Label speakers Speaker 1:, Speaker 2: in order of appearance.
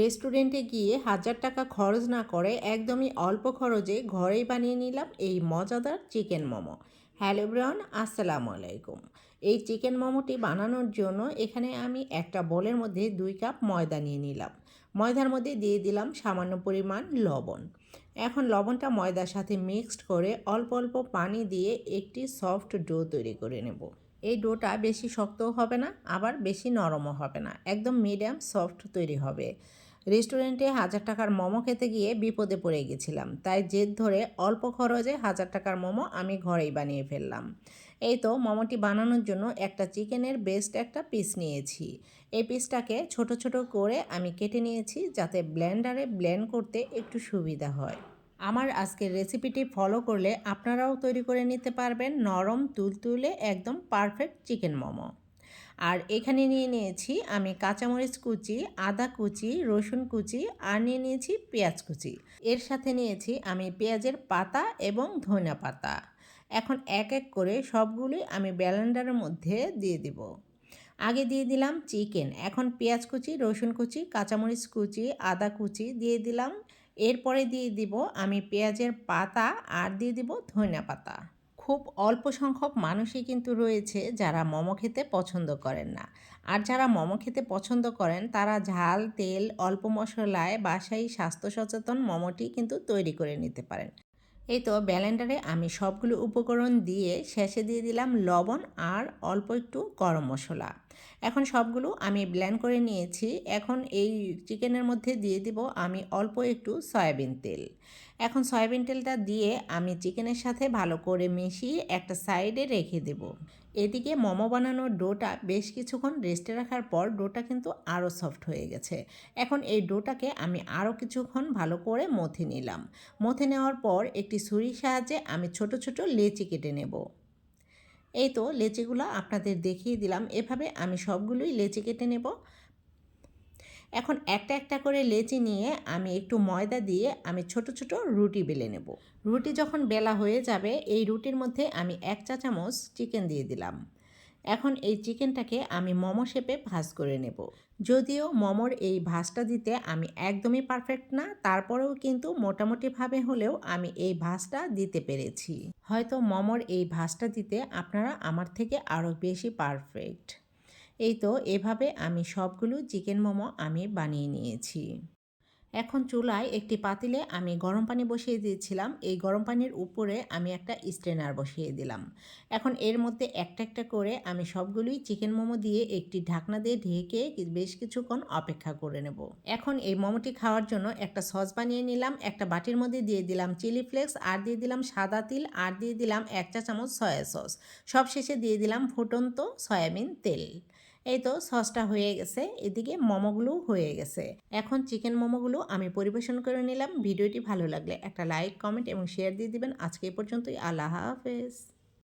Speaker 1: রেস্টুরেন্টে গিয়ে হাজার টাকা খরচ না করে একদমই অল্প খরচে ঘরেই বানিয়ে নিলাম এই মজাদার চিকেন মোমো। হ্যালো ব্রাউন আসসালামু আলাইকুম। এই চিকেন মোমোটি বানানোর জন্য এখানে আমি একটা বোলের মধ্যে দুই কাপ ময়দা নিয়ে নিলাম। ময়দার মধ্যে দিয়ে দিলাম সামান্য পরিমাণ লবণ। এখন লবণটা ময়দার সাথে মিক্সড করে অল্প অল্প পানি দিয়ে একটি সফট ডো তৈরি করে নেব। এই ডোটা বেশি শক্তও হবে না, আবার বেশি নরমও হবে না, একদম মিডিয়াম সফট তৈরি হবে। রেস্টুরেন্টে হাজার টাকার মোমো খেতে গিয়ে বিপদে পড়ে গেছিলাম। তাই জেদ ধরে অল্প খরচে হাজার টাকার মোমো আমি ঘরেই বানিয়ে ফেললাম। এই তো মোমোটি বানানোর জন্য একটা চিকেনের বেস্ট একটা পিস নিয়েছি। এই পিসটাকে ছোট ছোট করে আমি কেটে নিয়েছি যাতে ব্লেন্ডারে ব্লেন্ড করতে একটু সুবিধা হয়। আমার আজকের রেসিপিটি ফলো করলে আপনারাও তৈরি করে নিতে পারবেন নরম, তুলতুলে, একদম পারফেক্ট চিকেন মোমো। আর এখানে নিয়ে নিয়েছি আমি কাঁচামরিচ কুচি, আদা কুচি, রসুন কুচি আর নিয়ে নিয়েছি পেঁয়াজ কুচি। এর সাথে নিয়েছি আমি পেঁয়াজের পাতা এবং ধনিয়া পাতা। এখন এক এক করে সবগুলি আমি ব্যালেন্ডারের মধ্যে দিয়ে দিব। আগে দিয়ে দিলাম চিকেন, এখন পেঁয়াজ কুচি, রসুন কুচি, কাঁচামরিচ কুচি, আদা কুচি দিয়ে দিলাম। এরপরে দিয়ে দিব আমি পেঁয়াজের পাতা আর দিয়ে দিব ধনিয়া পাতা। খুব অল্প সংখ্যক মানুষই কিন্তু রয়েছে যারা মোমো খেতে পছন্দ করেন না। আর যারা মোমো খেতে পছন্দ করেন, তারা ঝাল, তেল, অল্প মশলায় বাসায় স্বাস্থ্য সচেতন মোমোটি কিন্তু তৈরি করে নিতে পারেন। এই তো ব্যালেন্ডারে আমি সবগুলো উপকরণ দিয়ে শেষে দিয়ে দিলাম লবণ আর অল্প একটু গরম মশলা। এখন সবগুলো আমি ব্ল্যান্ড করে নিয়েছি। এখন এই চিকেনের মধ্যে দিয়ে দিব আমি অল্প একটু সয়াবিন তেল। এখন সয়াবিন তেলটা দিয়ে আমি চিকেনের সাথে ভালো করে মিশিয়ে একটা সাইডে রেখে দেব। এদিকে মোমো বানানোর ডোটা বেশ কিছুক্ষণ রেস্টে রাখার পর ডোটা কিন্তু আরও সফট হয়ে গেছে। এখন এই ডোটাকে আমি আরও কিছুক্ষণ ভালো করে মথে নিলাম। মথে নেওয়ার পর একটি ছুরির সাহায্যে আমি ছোট ছোট লেচি কেটে নেব। এই তো লেচিগুলো আপনাদের দেখিয়ে দিলাম। এভাবে আমি সবগুলোই লেচি কেটে নেব। এখন একটা একটা করে লেচি নিয়ে আমি একটু ময়দা দিয়ে আমি ছোট ছোট রুটি বেলে নেব। রুটি যখন বেলা হয়ে যাবে, এই রুটির মধ্যে আমি এক চা চামচ চিকেন দিয়ে দিলাম। এখন এই চিকেনটাকে আমি মোমো শেপে ভাজ করে নেব। যদিও মোমোর এই ভাজটা দিতে আমি একদমই পারফেক্ট না, তারপরেও কিন্তু মোটামুটিভাবে হলেও আমি এই ভাজটা দিতে পেরেছি। হয়তো মোমোর এই ভাজটা দিতে আপনারা আমার থেকে আরও বেশি পারফেক্ট। এই তো এভাবে আমি সবগুলো চিকেন মোমো আমি বানিয়ে নিয়েছি। এখন চুলায় একটি পাতিলে আমি গরম পানি বসিয়ে দিয়েছিলাম। এই গরম পানির উপরে আমি একটা স্ট্রেনার বসিয়ে দিলাম। এখন এর মধ্যে একটা একটা করে আমি সবগুলোই চিকেন মোমো দিয়ে একটি ঢাকনা দিয়ে ঢেকে বেশ কিছুক্ষণ অপেক্ষা করে নেব। এখন এই মোমোটি খাওয়ার জন্য একটা সস বানিয়ে নিলাম, একটা বাটির মধ্যে দিয়ে দিলাম চিলি ফ্লেক্স, আর দিয়ে দিলাম সাদা তিল, আর দিয়ে দিলাম এক চা চামচ সয়া সস। সব শেষে দিয়ে দিলাম ফুটন্ত সয়াবিন তেল। এই তো সসটা হয়ে গেছে, এদিকে মোমোগুলোও হয়ে গেছে। এখন চিকেন মোমোগুলো আমি পরিবেশন করে নিলাম। ভিডিওটি ভালো লাগলে একটা লাইক, কমেন্ট এবং শেয়ার দিয়ে দিবেন। আজকে এই পর্যন্তই। আল্লাহ হাফেজ।